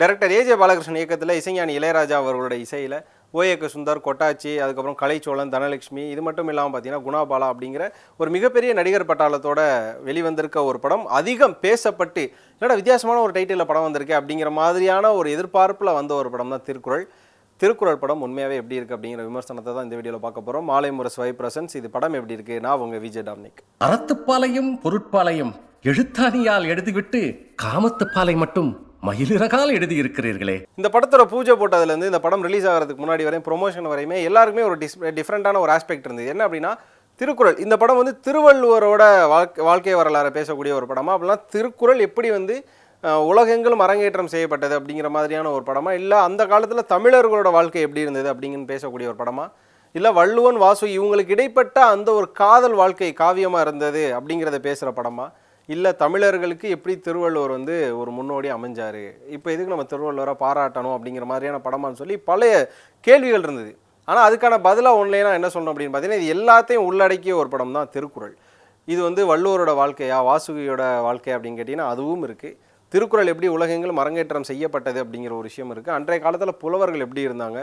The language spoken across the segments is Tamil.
டைரக்டர் ஏஜே பாலகிருஷ்ணன் இயக்கத்தில் இசைஞானி இளையராஜா அவர்களோட இசையில் ஓஏக்கு சுந்தர் கொட்டாச்சி அதுக்கப்புறம் கலைச்சோழன் தனலட்சுமி இது மட்டும் இல்லாமல் பார்த்தீங்கன்னா குணாபாலா அப்படிங்கிற ஒரு மிகப்பெரிய நடிகர் பட்டாளத்தோட வெளிவந்திருக்க ஒரு படம். அதிகம் பேசப்பட்டு என்னடா வித்தியாசமான ஒரு டைட்டிலில் படம் வந்திருக்கு அப்படிங்கிற மாதிரியான ஒரு எதிர்பார்ப்பில் வந்த ஒரு படம் தான் திருக்குறள். திருக்குறள் படம் உண்மையாகவே எப்படி இருக்குது அப்படிங்கிற விமர்சனத்தை தான் இந்த வீடியோவில் பார்க்க போகிறோம் மாலை முரசு வை பிரசன்ஸ். இது படம் எப்படி இருக்குது நான் உங்கள் விஜய் டாம்னிக் அறத்துப்பாலையும் பொருட்பாலையும் எழுத்தாணியால் எழுதிவிட்டு காமத்துப்பாலை மட்டும் மயிலிறகால் எழுதியிருக்கிறீர்களே. இந்த படத்தோட பூஜை போட்டதுலேருந்து இந்த படம் ரிலீஸ் ஆகிறதுக்கு முன்னாடி வரையும் ப்ரொமோஷன் வரையுமே எல்லாருக்குமே ஒரு டிஸ் டிஃப்ரெண்ட்டான ஒரு ஆஸ்பெக்ட் இருந்தது. என்ன அப்படின்னா திருக்குறள். இந்த படம் வந்து திருவள்ளுவரோட வாழ்க்கை வாழ்க்கை வரலாறு பேசக்கூடிய ஒரு படமா? அப்படிலாம் திருக்குறள் எப்படி வந்து உலகெங்களும் உலகெங்கிலும் அரங்கேற்றம் செய்யப்பட்டது அப்படிங்கிற மாதிரியான ஒரு படமா? இல்லை அந்த காலத்தில் தமிழர்களோட வாழ்க்கை எப்படி இருந்தது அப்படிங்கன்னு பேசக்கூடிய ஒரு படமா? இல்லை வள்ளுவன் வாசு இவங்களுக்கு இடைப்பட்ட அந்த ஒரு காதல் வாழ்க்கை காவியமாக இருந்தது அப்படிங்கிறத பேசுகிற படமா? இல்லை தமிழர்களுக்கு எப்படி திருவள்ளுவர் வந்து ஒரு முன்னோடி அமைஞ்சார்? இப்போ எதுக்கு நம்ம திருவள்ளுவரை பாராட்டணும் அப்படிங்கிற மாதிரியான படமான்னு சொல்லி பழைய கேள்விகள் இருந்தது. ஆனால் அதுக்கான பதிலாக ஒன்லைனா என்ன சொல்லணும் அப்படின்னு பார்த்தீங்கன்னா இது எல்லாத்தையும் உள்ளடக்கிய ஒரு படம் தான் திருக்குறள். இது வந்து வள்ளுவரோட வாழ்க்கையா வாசுகியோட வாழ்க்கை அப்படின்னு கேட்டிங்கன்னா அதுவும் இருக்குது திருக்குறள் எப்படி உலகங்கள் மரங்கேற்றம் செய்யப்பட்டது அப்படிங்கிற ஒரு விஷயம் இருக்குது அன்றைய காலத்தில் புலவர்கள் எப்படி இருந்தாங்க?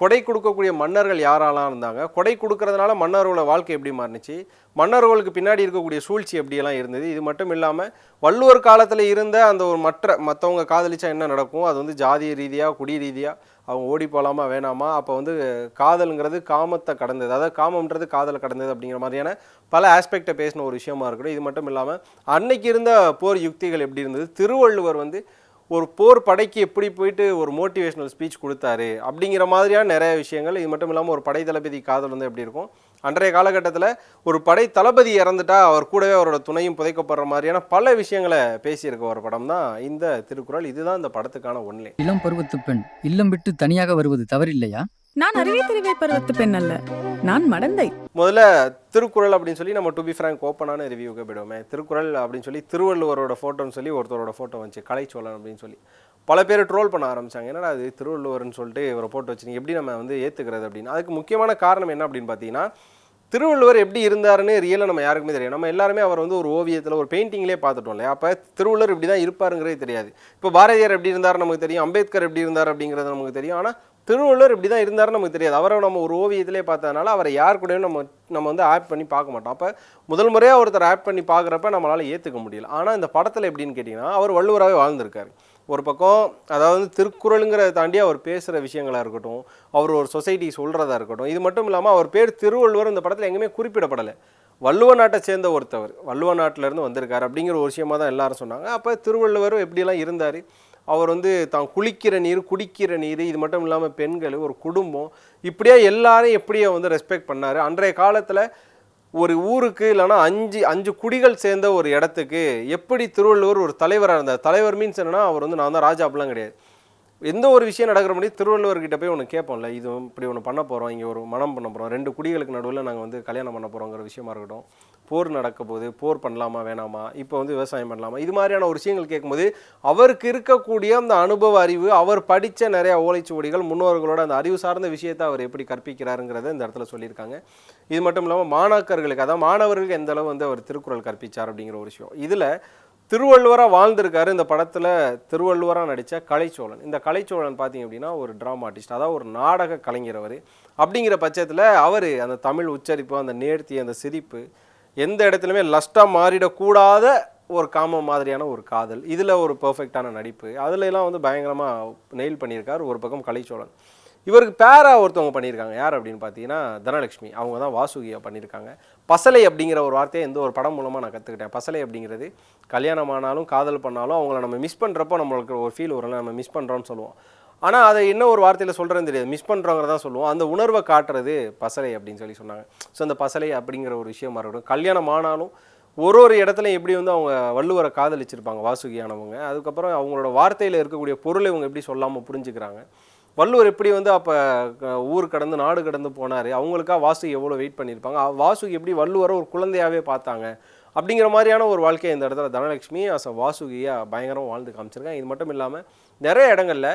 கொடை கொடுக்கக்கூடிய மன்னர்கள் யாரெல்லாம் இருந்தாங்க? கொடை கொடுக்கறதுனால மன்னர்களோட வாழ்க்கை எப்படி மாறுனுச்சு? மன்னர்களுக்கு பின்னாடி இருக்கக்கூடிய சூழ்ச்சி எப்படியெல்லாம் இருந்தது? இது மட்டும் இல்லாமல் வள்ளுவர் காலத்தில் இருந்த அந்த ஒரு மற்ற மற்றவங்க காதலிச்சா என்ன நடக்கும்? அது வந்து ஜாதி ரீதியாக குடி ரீதியாக அவங்க ஓடி போகலாமா வேணாமா? அப்போ வந்து காதலுங்கிறது காமத்தை கடந்தது. அதாவது காமம்ன்றது காதலை கடந்தது அப்படிங்கிற மாதிரியான பல ஆஸ்பெக்டை பேசின ஒரு விஷயமா இருக்கட்டும். இது மட்டும் இல்லாமல் அன்னைக்கு இருந்த போர் யுக்திகள் எப்படி இருந்தது? திருவள்ளுவர் வந்து ஒரு போர் படைக்கு எப்படி போயிட்டு ஒரு மோட்டிவேஷனல் ஸ்பீச் கொடுத்தாரு அப்படிங்கிற மாதிரியான நிறைய விஷயங்கள். இது மட்டும் இல்லாமல் ஒரு படை தளபதி காதல் வந்து எப்படி இருக்கும்? அன்றைய காலகட்டத்தில் ஒரு படை தளபதி இறந்துட்டா அவர் கூடவே அவரோட துணையும் புதைக்கப்படுற மாதிரியான பல விஷயங்களை பேசியிருக்க ஒரு படம் தான் இந்த திருக்குறள். இதுதான் இந்த படத்துக்கான ஒன்லே இளம் பருவத்து பெண் இல்லம் விட்டு தனியாக வருவது தவறில்லையா? நான் அறிவை தெரிவை பருவத்து பெண் அல்ல. நான் மடந்தை. முதல்ல திருக்குறள் அப்படின்னு சொல்லி நம்ம டு பி ஃப்ரேங்க் ஓப்பனான ரிவ்யூக்கு போயிடுவோமே. திருக்குறள் அப்படின்னு சொல்லி திருவள்ளுவரோட ஃபோட்டோன்னு சொல்லி ஒருத்தரோட ஃபோட்டோ வந்துச்சு கலைச்சோழன் அப்படின்னு சொல்லி. பல பேர் ட்ரோல் பண்ண ஆரம்பிச்சாங்க. என்னடா அது திருவள்ளுவர்னு சொல்லிட்டு இவரை போட்டு வச்சுருங்க எப்படி நம்ம வந்து ஏற்றுக்கிறது அப்படின்னு. அதுக்கு முக்கியமான காரணம் என்ன அப்படின்னு பார்த்தீங்கன்னா திருவள்ளுவர் எப்படி இருந்தாருன்னு ரியலாக நம்ம யாருக்குமே தெரியும் நம்ம எல்லாருமே அவர் வந்து ஒரு ஓவியத்தில் ஒரு பெயிண்டிங்லேயே பார்த்துட்டோம் இல்லையா? அப்போ திருவள்ளுவர் இப்படி தான் இருப்பாருங்கிறதே தெரியாது. இப்போ பாரதியார் எப்படி இருந்தார் நமக்கு தெரியும் அம்பேத்கர் எப்படி இருந்தார் அப்படிங்கிறது நமக்கு தெரியும். ஆனால் திருவள்ளுவர் இப்படி தான் இருந்தாருன்னு நமக்கு தெரியாது. அவரை நம்ம ஒரு ஓவியத்திலே பார்த்ததுனால அவரை யார் கூடயும் நம்ம நம்ம வந்து ஆட் பண்ணி பார்க்க மாட்டோம். அப்போ முதல் முறையாக ஒருத்தர் ஆட் பண்ணி பார்க்குறப்ப நம்மளால் ஏற்றுக்க முடியல. ஆனால் இந்த படத்தில் எப்படின்னு கேட்டிங்கன்னா அவர் வள்ளுவராகவே வாழ்ந்திருக்காரு. ஒரு பக்கம் அதாவது திருக்குறளுங்கிறத தாண்டி அவர் பேசுகிற விஷயங்களாக இருக்கட்டும் அவர் ஒரு சொசைட்டி சொல்கிறதா இருக்கட்டும் இது மட்டும் இல்லாமல் அவர் பேர் திருவள்ளுவர் இந்த படத்தில் எங்கேயுமே குறிப்பிடப்படலை. வள்ளுவ நாட்டை சேர்ந்த ஒருத்தவர் வள்ளுவ நாட்டிலேருந்து வந்திருக்கார் அப்படிங்கிற ஒரு விஷயமா தான் எல்லாரும் சொன்னாங்க. அப்போ திருவள்ளுவர் எப்படியெல்லாம் இருந்தார்? அவர் வந்து தான் குளிக்கிற நீர் குடிக்கிற நீர் இது மட்டும் இல்லாமல் பெண்கள் ஒரு குடும்பம் இப்படியே எல்லாரையும் எப்படியே வந்து ரெஸ்பெக்ட் பண்ணார். அன்றைய காலத்தில் ஒரு ஊருக்கு இல்லைன்னா அஞ்சு அஞ்சு குடிகள் சேர்ந்த ஒரு இடத்துக்கு எப்படி திருவள்ளுவர் ஒரு தலைவராக இருந்தார்? தலைவர் மீன்ஸ் என்னென்னா அவர் வந்து நான் தான் ராஜா அப்படிலாம் கிடையாது. எந்த ஒரு விஷயம் நடக்கிற முடியும் திருவள்ளுவர்கிட்ட போய் ஒன்று கேட்போம்ல இது இப்படி ஒன்று பண்ண போகிறோம் இங்கே ஒரு மனம் பண்ண போகிறோம் ரெண்டு குடிகளுக்கு நடுவில் நாங்கள் வந்து கல்யாணம் பண்ண போகிறோங்கிற விஷயமா இருக்கட்டும். போர் நடக்க போகுது போர் பண்ணலாமா வேணாமா இப்போ வந்து விவசாயம் பண்ணலாமா இது மாதிரியான ஒரு விஷயங்கள் கேட்கும்போது அவருக்கு இருக்கக்கூடிய அந்த அனுபவ அறிவு அவர் படித்த நிறைய ஓலைச்சுவடிகள் முன்னோர்களோட அந்த அறிவு சார்ந்த விஷயத்தை அவர் எப்படி கற்பிக்கிறாருங்கிறத இந்த இடத்துல சொல்லியிருக்காங்க. இது மட்டும் இல்லாமல் மாணாக்கர்களுக்கு அதாவது மாணவர்களுக்கு எந்த அளவு வந்து அவர் திருக்குறள் கற்பிச்சார் அப்படிங்கிற ஒரு விஷயம். இதில் திருவள்ளுவராக வாழ்ந்திருக்காரு இந்த படத்தில் திருவள்ளுவராக நடித்த கலைச்சோழன். இந்த கலைச்சோழன் பார்த்தீங்க அப்படின்னா ஒரு ட்ராமா ஆர்டிஸ்ட் அதாவது ஒரு நாடக கலைஞர் அவர். அப்படிங்கிற பட்சத்தில் அவர் அந்த தமிழ் உச்சரிப்பு அந்த நேர்த்தி அந்த சிரிப்பு எந்த இடத்துலையுமே லஸ்ட்டாக மாறிடக்கூடாத ஒரு காம மாதிரியான ஒரு காதல். இதில் ஒரு பர்ஃபெக்டான நடிப்பு. அதுலலாம் வந்து பயங்கரமாக நெயில் பண்ணியிருக்கார் ஒரு பக்கம் கலைச்சோழன். இவருக்கு பேரா ஒருத்தவங்க பண்ணியிருக்காங்க. யார் அப்படின்னு பார்த்தீங்கன்னா தனலட்சுமி. அவங்க தான் வாசுகியை பண்ணியிருக்காங்க. பசலை அப்படிங்கிற ஒரு வார்த்தையை எந்த ஒரு படம் மூலமாக நான் கற்றுக்கிட்டேன் பசலை அப்படிங்கிறது கல்யாணம் ஆனாலும் காதல் பண்ணாலும் அவங்கள நம்ம மிஸ் பண்ணுறப்போ நம்மளுக்கு ஒரு ஃபீல் வரும் நம்ம மிஸ் பண்ணுறோம்னு சொல்லுவோம். ஆனால் அதை என்ன ஒரு வார்த்தையில் சொல்கிறேன்னு தெரியாது. மிஸ் பண்ணுறவங்க தான் சொல்லுவோம். அந்த உணர்வை காட்டுறது பசலை அப்படின்னு சொல்லி சொன்னாங்க. ஸோ அந்த பசலை அப்படிங்கிற ஒரு விஷயமா இருக்கட்டும் கல்யாணம் ஆனாலும் ஒரு ஒரு இடத்துல எப்படி வந்து அவங்க வள்ளுவரை காதலிச்சிருப்பாங்க வாசுகியானவங்க. அதுக்கப்புறம் அவங்களோட வார்த்தையில் இருக்கக்கூடிய பொருளை இவங்க எப்படி சொல்லாமல் புரிஞ்சுக்கிறாங்க. வள்ளுவர் எப்படி வந்து அப்போ ஊர் கடந்து நாடு கடந்து போனார்? அவங்களுக்காக வாசுகி எவ்வளோ வெயிட் பண்ணியிருப்பாங்க வாசுகி எப்படி வள்ளுவரை ஒரு குழந்தையாகவே பார்த்தாங்க? அப்படிங்கிற மாதிரியான ஒரு வாழ்க்கையை இந்த இடத்துல தனலட்சுமி அஸ் வாசுகியாக பயங்கரம் வாழ்ந்து காமிச்சிருக்காங்க. இது மட்டும் இல்லாமல் நிறைய இடங்கள்ல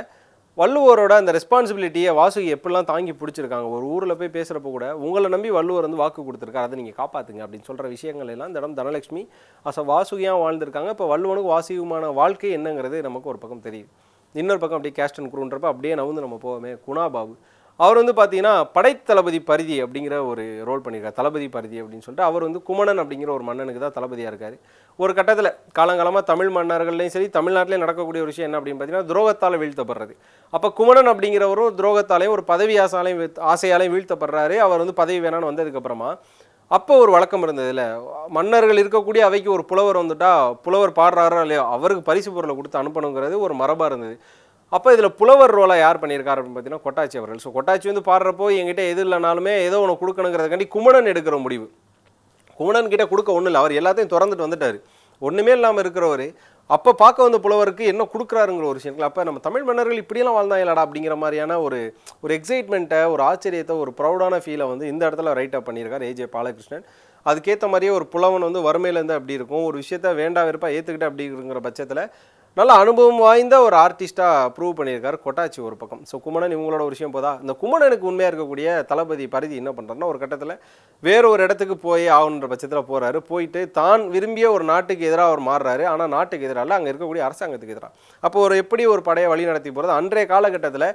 வள்ளுவரோட அந்த ரெஸ்பான்சிபிலிட்டியை வாசுகி எப்படிலாம் தாங்கி பிடிச்சிருக்காங்க? ஒரு ஊரில் போய் பேசுகிறப்ப கூட உங்களை நம்பி வள்ளுவர் வந்து வாக்கு கொடுத்துருக்காரு. அதை நீங்கள் காப்பாற்றுங்க அப்படின்னு சொல்கிற விஷயங்கள் எல்லாம் இந்த இடம் தனலட்சுமி அச வாசுகியாக வாழ்ந்திருக்காங்க. இப்போ வள்ளுவனுக்கு வாசுகியுமான வாழ்க்கை என்னங்கிறது நமக்கு ஒரு பக்கம் தெரியுது. இன்னொரு பக்கம் அப்படியே கேஸ்டன் குருன்றப்ப குரூன்றப்ப அப்படியே நவுந்து நம்ம போவோமே குணா பாபு. அவர் வந்து பார்த்தீங்கன்னா படைத்தளபதி பரிதி அப்படிங்கிற ஒரு ரோல் பண்ணியிருக்கார் தளபதி பரிதி அப்படின்னு சொல்லிட்டு அவர் வந்து குமணன் அப்படிங்கிற ஒரு மன்னனுக்கு தான் தளபதியாக இருக்கார். ஒரு கட்டத்தில் காலங்காலமாக தமிழ் மன்னர்கள்லையும் சரி தமிழ்நாட்டிலையும் நடக்கக்கூடிய ஒரு விஷயம் என்ன அப்படின்னு பார்த்தீங்கன்னா துரோகத்தால் வீழ்த்தப்படுறது. அப்போ குமணன் அப்படிங்கிறவரும் துரோகத்தாலையும் ஒரு பதவி ஆசாலையும் ஆசையாலையும் வீழ்த்தப்படுறாரு. அவர் வந்து பதவி வேணான்னு வந்ததுக்கப்புறமா அப்போ ஒரு வழக்கம் இருந்ததில்ல மன்னர்கள் இருக்கக்கூடிய அவைக்கு ஒரு புலவர் வந்துட்டா புலவர் பாடுறாரோ இல்லையோ அவருக்கு பரிசு பொருளை கொடுத்து அனுப்பணுங்கிறது ஒரு மரபாக இருந்தது. அப்போ இதில் புலவர் ரோலை யார் பண்ணியிருக்காரு அப்படின்னு பார்த்தீங்கன்னா கொட்டாச்சி அவர்கள். ஸோ கொட்டாச்சி வந்து பாடுறப்போ என்கிட்ட எது இல்லைனாலுமே ஏதோ ஒன்று கொடுக்கணுங்கிறதுக்காண்டி குமணன் எடுக்கிற முடிவு. குமணன் கிட்டே கொடுக்க ஒன்றும் இல்லை. அவர் எல்லாத்தையும் திறந்துட்டு வந்துட்டார். ஒன்றுமே இல்லாமல் இருக்கிறவர். அப்போ பார்க்க வந்த புலவருக்கு என்ன கொடுக்குறாருங்கிற ஒரு விஷயங்கள். அப்போ நம்ம தமிழ் மன்னர்கள் இப்படியெல்லாம் வாழ்ந்தாங்களாடா அப்படிங்கிற மாதிரியான ஒரு ஒரு எக்ஸைட்மெண்ட்டை ஒரு ஆச்சரியத்தை ஒரு ப்ரௌடான ஃபீலை வந்து இந்த இடத்துல ரைட் அப் பண்ணியிருக்கார் ஏஜே பாலகிருஷ்ணன். அதுக்கேற்ற மாதிரியே ஒரு புலவன் வந்து வறுமையிலேருந்து அப்படி இருக்கும். ஒரு விஷயத்த வேண்டா வெறுப்பாக ஏற்றுக்கிட்டு அப்படிங்கிற பட்சத்தில் நல்ல அனுபவம் வாய்ந்த ஒரு ஆர்டிஸ்ட்டாக ப்ரூவ் பண்ணியிருக்காரு கொட்டாச்சி ஒரு பக்கம். ஸோ குமணன் இவங்களோட ஒரு விஷயம் போதா? இந்த குமணனுக்கு உண்மையாக இருக்கக்கூடிய தளபதி பரிதி என்ன பண்ணுறாருன்னா ஒரு கட்டத்தில் வேற ஒரு இடத்துக்கு போய் ஆகுன்ற பட்சத்தில் போகிறாரு போயிட்டு தான் விரும்பிய ஒரு நாட்டுக்கு எதிராக அவர் மாறுறாரு. ஆனால் நாட்டுக்கு எதிராக இல்லை அங்கே இருக்கக்கூடிய அரசாங்கத்துக்கு எதிராக அப்போ ஒரு எப்படி ஒரு படையை வழி நடத்தி போகிறது அன்றைய காலகட்டத்தில்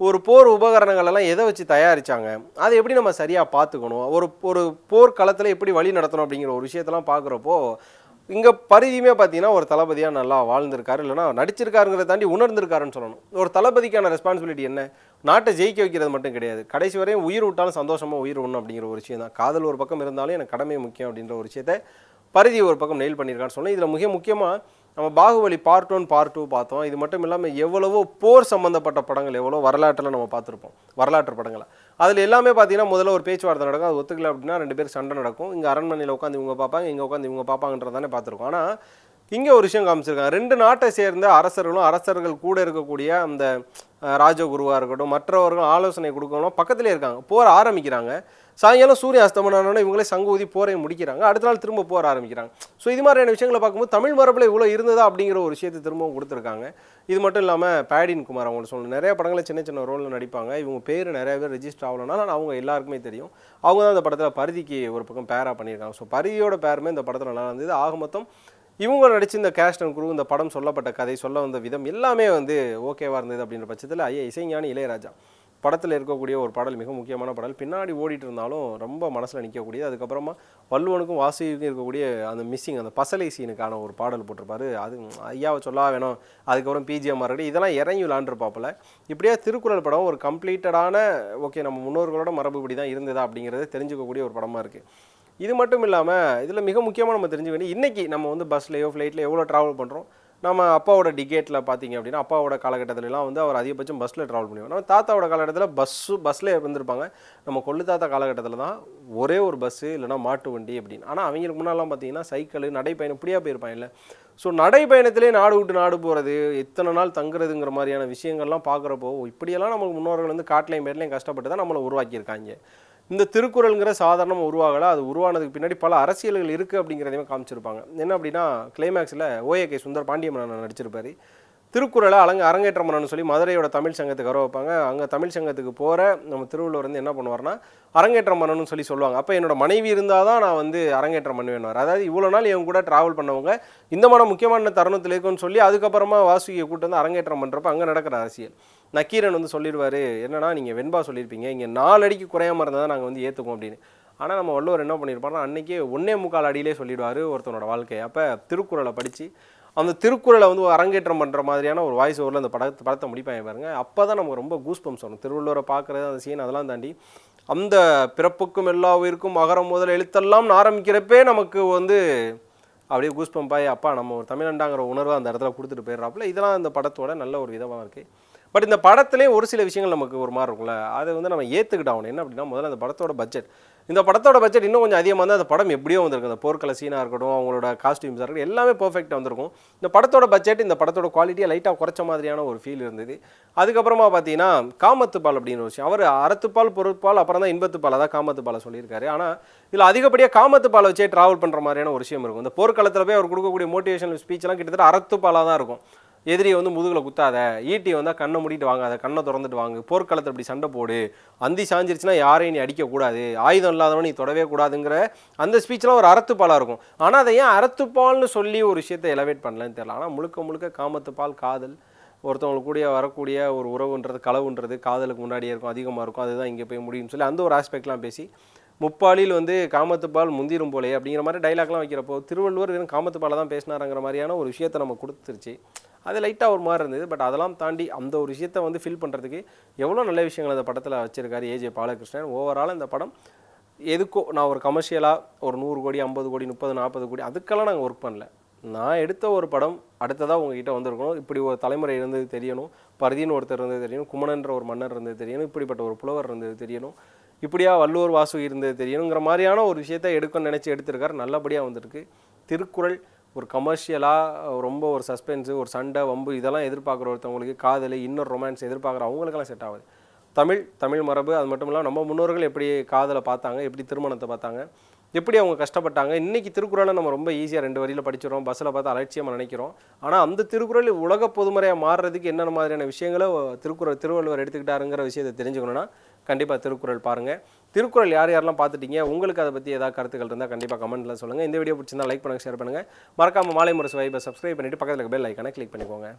ஒரு போர் உபகரணங்கள் எல்லாம் எதை வச்சு தயாரிச்சாங்க? அதை எப்படி நம்ம சரியாக பார்த்துக்கணும்? ஒரு ஒரு போர் களத்தில் எப்படி வழி நடத்தணும் அப்படிங்கிற ஒரு விஷயத்தெல்லாம் பார்க்குறப்போ இங்கே பரிதியுமே பார்த்தீங்கன்னா ஒரு தளபதியாக நல்லா வாழ்ந்திருக்காரு. இல்லைன்னா நடிச்சிருக்காருங்கிறத தாண்டி உணர்ந்திருக்காருன்னு சொல்லணும். ஒரு தளபதிக்கான ரெஸ்பான்சிபிலிட்டி என்ன? நாட்டை ஜெயிக்க வைக்கிறது மட்டும் கிடையாது. கடைசி வரையும் உயிர் விட்டாலும் சந்தோஷமாக உயிர் விடணும் அப்படிங்கிற ஒரு விஷயம் தான் காதல் ஒரு பக்கம் இருந்தாலும் எனக்கு கடமை முக்கியம் அப்படின்ற ஒரு விஷயத்தை பரிதி ஒரு பக்கம் நெயில் பண்ணியிருக்கான்னு சொன்னேன் இதில் மிக முக்கியமாக நம்ம Baahubali part one part two பார்த்தோம். இது மட்டும் இல்லாமல் எவ்வளவோ போர் சம்மந்தப்பட்ட படங்கள் எவ்வளோ வரலாற்றில் நம்ம பார்த்துருப்போம். வரலாற்று படங்களை. அதில் எல்லாமே பார்த்தீங்கன்னா முதல்ல ஒரு பேச்சுவார்த்தை நடக்கும். அது ஒத்துக்கல அப்படின்னா ரெண்டு பேரும் சண்டை நடக்கும். இங்கே அரண்மனையில் உட்காந்து இவங்க பார்ப்பாங்க இங்கே உட்காந்து இவங்க பார்ப்பாங்கன்றதானே பார்த்துருக்கோம். ஆனால் இங்கே ஒரு விஷயம் காமிச்சிருக்காங்க. ரெண்டு நாட்டை சேர்ந்த அரசர்களும் அரசர்கள் கூட இருக்கக்கூடிய அந்த ராஜகுருவாக இருக்கட்டும் மற்றவர்கள் ஆலோசனை கொடுக்கணும் பக்கத்திலே இருக்காங்க. போர் ஆரம்பிக்கிறாங்க. சாயங்காலம் சூரிய அஸ்தமனானோட இவங்களே சங்கு ஊதி போரையும் முடிக்கிறாங்க. அடுத்த நாள் திரும்ப போர் ஆரம்பிக்கிறாங்க. ஸோ இது மாதிரியான விஷயங்களை பார்க்கும்போது தமிழ் மரபில் இவ்வளோ இருந்ததா அப்படிங்கிற ஒரு விஷயத்தை திரும்பவும் கொடுத்துருக்காங்க. இது மட்டும் இல்லாமல் பேடின் குமார் அவங்க சொல்லணும் நிறைய படங்களில் சின்ன சின்ன ரோலில் நடிப்பாங்க. இவங்க பேர் நிறைய பேர் ரெஜிஸ்டர் ஆகலனால அவங்க எல்லாருக்குமே தெரியும். அவங்க தான் அந்த படத்தில் பருதிக்கு ஒரு பக்கம் பேராக பண்ணியிருக்காங்க. ஸோ பருதியோட பேருமே இந்த படத்தில் நல்லா இருந்தது. ஆக மொத்தம் இவங்க நடிச்சு இந்த கேஸ்ட் அண்ட் குரு இந்த படம் சொல்லப்பட்ட கதை சொல்ல வந்த விதம் எல்லாமே வந்து ஓகேவாக இருந்தது அப்படின்ற பட்சத்தில் ஐயா இசைஞானி இளையராஜா படத்தில் இருக்கக்கூடிய ஒரு பாடல் மிக முக்கியமான பாடல். பின்னாடி ஓடிட்டு இருந்தாலும் ரொம்ப மனசில் நிற்கக்கூடியது அதுக்கப்புறமா வள்ளுவனுக்கும் வாசுவிக்கும் இருக்கக்கூடிய அந்த மிஸ்ஸிங் அந்த பசலை சீனுக்கான ஒரு பாடல் போட்டிருப்பாரு. அது ஐயாவை சொல்லா வேணும்? அதுக்கப்புறம் பிஜிஎம் மறுபடியும் இதெல்லாம் இறங்கி விளாண்டுருப்பாப்பில் இப்படியே திருக்குறள் படம் ஒரு கம்ப்ளீட்டடான ஓகே நம்ம முன்னோர்களோட மரபுபடி தான் இருந்ததா அப்படிங்கிறத தெரிஞ்சுக்கக்கூடிய ஒரு படமாக இருக்குது இது மட்டும் இல்லாமல் இதில் மிக முக்கியமாக நம்ம தெரிஞ்சுக்க வேண்டிய இன்றைக்கி நம்ம வந்து பஸ்லேயோ ஃப்ளைட்லையோ எவ்வளோ ட்ராவல் பண்ணுறோம் நம்ம அப்பாவோட டிக்கெட்டில் பார்த்தீங்க அப்படின்னா அப்பாவோட காலகட்டத்திலலாம் வந்து அவர் அதிகபட்சம் பஸ்ஸில் ட்ராவல் பண்ணுவோம் நம்ம தாத்தாவோட காலகட்டத்தில் பஸ்ஸு பஸ்ஸில் இருந்திருப்பாங்க. நம்ம கொள்ளு தாத்தா காலகட்டத்தில் தான் ஒரே ஒரு பஸ்ஸு இல்லைனா மாட்டு வண்டி அப்படின்னு. ஆனால் அவங்களுக்கு முன்னாலாம் பார்த்தீங்கன்னா சைக்கிள் நடைப்பயணம் இப்படியா போயிருப்பாங்க இல்லை. ஸோ நடைப்பயணத்திலே நாடு விட்டு நாடு போகிறது எத்தனை நாள் தங்குறதுங்கிற மாதிரியான விஷயங்கள்லாம் பார்க்குறப்போ இப்படியெல்லாம் நமக்கு முன்னோர்கள் வந்து காட்டிலையும் பேர்லையும் கஷ்டப்பட்டு தான் நம்மளை உருவாக்கியிருக்காங்க. இந்த திருக்குறள்ங்கிற சாதாரணமாக உருவாகலை அது உருவானதுக்கு பின்னாடி பல அரசியல்கள் இருக்குது அப்படிங்கிறதையும் காமிச்சிருப்பாங்க. என்ன அப்படின்னா கிளைமேக்ஸில் ஓஏகே சுந்தர் பாண்டியமன்னன் நடிச்சிருப்பார். திருக்குறளை அலங்க அரங்கேற்றம் பண்ணணும்னு சொல்லி மதுரையோட தமிழ் சங்கத்துக்கு வர வைப்பாங்க. அங்கே தமிழ் சங்கத்துக்கு போகிற நம்ம திருவள்ளுவர் வந்து என்ன பண்ணுவார்னா அரங்கேற்றம் பண்ணணும்னு சொல்லி சொல்லுவாங்க. அப்போ என்னோட மனைவி இருந்தால் தான் நான் வந்து அரங்கேற்றம் பண்ணுவேன் அதாவது இவ்வளோ நாள் இவங்க கூட ட்ராவல் பண்ணவங்க இந்த மாதிரி முக்கியமான தருணத்தில் இருக்குன்னு சொல்லி அதுக்கப்புறமா வாசுகியை கூட்டு வந்து அரங்கேற்றம் பண்ணுறப்ப அங்கே நடக்கிற அரசியல். நக்கீரன் வந்து சொல்லிடுவார் என்னன்னா நீங்கள் வெண்பா சொல்லியிருப்பீங்க இங்கே நாலு அடிக்கு குறையாம இருந்தால் தான் நாங்கள் வந்து ஏற்றுக்குவோம் அப்படின்னு. ஆனால் நம்ம வள்ளுவர் என்ன பண்ணியிருப்பாருன்னா அன்றைக்கே ஒன்னே முக்கால் அடியிலே சொல்லிடுவார் ஒருத்தனோட வாழ்க்கை அப்போ திருக்குறளை படித்து அந்த திருக்குறளை வந்து அரங்கேற்றம் பண்ணுற மாதிரியான ஒரு வாய்ஸ் ஓவரில் அந்த படத்தை படத்தை முடிப்பாங்க பாருங்க. அப்போ தான் நமக்கு ரொம்ப கூஸ் பம்ஸ் வரும். திருவள்ளுவரை பார்க்குறது அந்த சீன் அதெல்லாம் தாண்டி அந்த பிறப்புக்கும் எல்லா உயிருக்கும் அகரம் முதல் எழுத்தெல்லாம் ஆரம்பிக்கிறப்பே நமக்கு வந்து அப்படியே கூஸ் பம்பாய் அப்பா நம்ம ஒரு தமிழண்டாங்கிற உணர்வை அந்த இடத்துல கொடுத்துட்டு போயிடுறாப்புல. இதெல்லாம் அந்த படத்தோட நல்ல ஒரு விதமாக இருக்குது பட் இந்த படத்திலே ஒரு சில விஷயங்கள் நமக்கு ஒரு மாதிரி இருக்கும்ல. அதை வந்து நம்ம ஏற்றுக்கிட்டாகணும் என்ன அப்படின்னா முதல்ல அந்த படத்தோட பட்ஜெட் இந்த படத்தோட பட்ஜெட் இன்னும் கொஞ்சம் அதிகமாக இருந்தால் அந்த படம் எப்படியோ வந்திருக்கு அந்த போர்க்கலை சீனாக இருக்கட்டும் அவங்களோட காஸ்டியூம்ஸாக இருக்கட்டும் எல்லாமே பர்ஃபெக்டாக வந்திருக்கும். இந்த படத்தோட பட்ஜெட் இந்த படத்தோட குவாலிட்டியை லைட்டாக குறைச்ச மாதிரியான ஒரு ஃபீல் இருந்தது. அதுக்கப்புறமா பார்த்தீங்கன்னா காமத்துப்பால் அப்படின்னு ஒரு விஷயம். அவர் அறத்துப்பால் பொருட்பால் அப்புறம் தான் இன்பத்துப்பால் அதான் காமத்துப்பாலை சொல்லியிருக்காரு. ஆனால் இதில் அதிகப்படியாக காமத்துப்பாலை வச்சே ட்ராவல் பண்ணுற மாதிரியான ஒரு விஷயம் இருக்கும். இந்த போர்க்களத்தில் போய் அவர் கொடுக்கக்கூடிய மோட்டிவேஷனல் ஸ்பீச்லாம் கிட்டத்தட்ட அறத்துப்பாலாக தான் இருக்கும். எதிரியை வந்து முதுகில் குத்தாத ஈட்டி வந்தால் கண்ணை மூடிட்டு வாங்காத கண்ணை திறந்துட்டு வாங்கு போர்க்களத்தில் இப்படி சண்டை போடு அந்தி சாஞ்சிருச்சுன்னா யாரையும் நீ அடிக்கக்கூடாது ஆயுதம் இல்லாதவன் நீ தொடவே கூடாதுங்கிற அந்த ஸ்பீச்லாம் ஒரு அறத்துப்பாலாக இருக்கும். ஆனால் அதை ஏன் அறத்துப்பால்னு சொல்லி ஒரு விஷயத்தை எலவேட் பண்ணலன்னு தெரியல. ஆனால் முழுக்க முழுக்க காமத்துப்பால் காதல் ஒருத்தவங்களுக்கு கூடிய வரக்கூடிய ஒரு உறவுன்றது களவுன்றது காதலுக்கு முன்னாடியே இருக்கும் அதிகமாக இருக்கும் அதுதான் இங்கே போய் முடியும்னு சொல்லி அந்த ஒரு ஆஸ்பெக்ட்லாம் பேசி முப்பாலில் வந்து காமத்துப்பால் முந்திரும் போலே அப்படிங்கிற மாதிரி டைலாக்லாம் வைக்கிறப்போ திருவள்ளுவர் வெறும் காமத்துப்பாலை தான் பேசினாருங்கிற மாதிரியான ஒரு விஷயத்தை நம்ம கொடுத்துருச்சு. அது லைட்டாக ஒரு மாதிரி இருந்தது பட் அதெல்லாம் தாண்டி அந்த ஒரு விஷயத்தை வந்து ஃபில் பண்ணுறதுக்கு எவ்வளோ நல்ல விஷயங்கள் அந்த படத்தில் வச்சுருக்காரு ஏஜே பாலகிருஷ்ணன். ஓவரால் இந்த படம் எதுக்கோ நான் ஒரு கமர்ஷியலாக ஒரு நூறு கோடி ஐம்பது கோடி முப்பது நாற்பது கோடி அதுக்கெல்லாம் நாங்கள் ஒர்க் பண்ணல. நான் எடுத்த ஒரு படம் அடுத்ததாக உங்ககிட்ட வந்திருக்கணும். இப்படி ஒரு தலைமுறை இருந்தது தெரியணும். பருதின்னு ஒருத்தர் இருந்தது தெரியணும். குமணன்ற ஒரு மன்னர் இருந்தது தெரியணும். இப்படிப்பட்ட ஒரு புலவர் இருந்தது தெரியணும். இப்படியா வள்ளுவர் வாசு இருந்தது தெரியணுங்கிற மாதிரியான ஒரு விஷயத்தை எடுக்கணும்னு நினச்சி எடுத்திருக்காரு. நல்லபடியாக வந்திருக்கு. திருக்குறள் ஒரு கமர்ஷியலாக ரொம்ப ஒரு சஸ்பென்ஸு ஒரு சண்டை வம்பு இதெல்லாம் எதிர்பார்க்குற ஒருத்தவங்களுக்கு காதல் இன்னொரு ரொமான்ஸ் எதிர்பார்க்குற அவங்களுக்கெல்லாம் செட் ஆகுது. தமிழ் தமிழ் மரபு அது மட்டும் இல்லாமல் நம்ம முன்னோர்கள் எப்படி காதலை பார்த்தாங்க எப்படி திருமணத்தை பார்த்தாங்க எப்படி அவங்க கஷ்டப்பட்டாங்க. இன்னைக்கு திருக்குறளை நம்ம ரொம்ப ஈஸியாக ரெண்டு வரியில் படிச்சிடறோம். பஸ்ஸில் பார்த்து அலட்சியமாக நினைக்கிறோம். ஆனால் அந்த திருக்குறள் உலக பொதுமறையாக மாறுறதுக்கு என்னென்ன மாதிரியான விஷயங்களை திருக்குறள் திருவள்ளுவர் எடுத்துக்கிட்டாருங்கிற விஷயத்தை தெரிஞ்சுக்கணும்னா கண்டிப்பாக திருக்குறள் பாருங்கள் திருக்குறள் யார் யாரெல்லாம் பார்த்துட்டீங்க உங்களுக்கு அதை பற்றி ஏதாவது கருத்துக்கள் இருந்தால் கண்டிப்பாக கமெண்ட்டில் சொல்லுங்கள் இந்த வீடியோ பிடிச்சிருந்தா லைக் பண்ணுங்கள் ஷேர் பண்ணுங்கள் மறக்காமல் மாலை முரசு வைப்பை சப்ஸ்கிரைப் பண்ணிவிட்டு பக்கத்தில் பெல் ஐக்கானை கிளிக் பண்ணிக்கோங்க.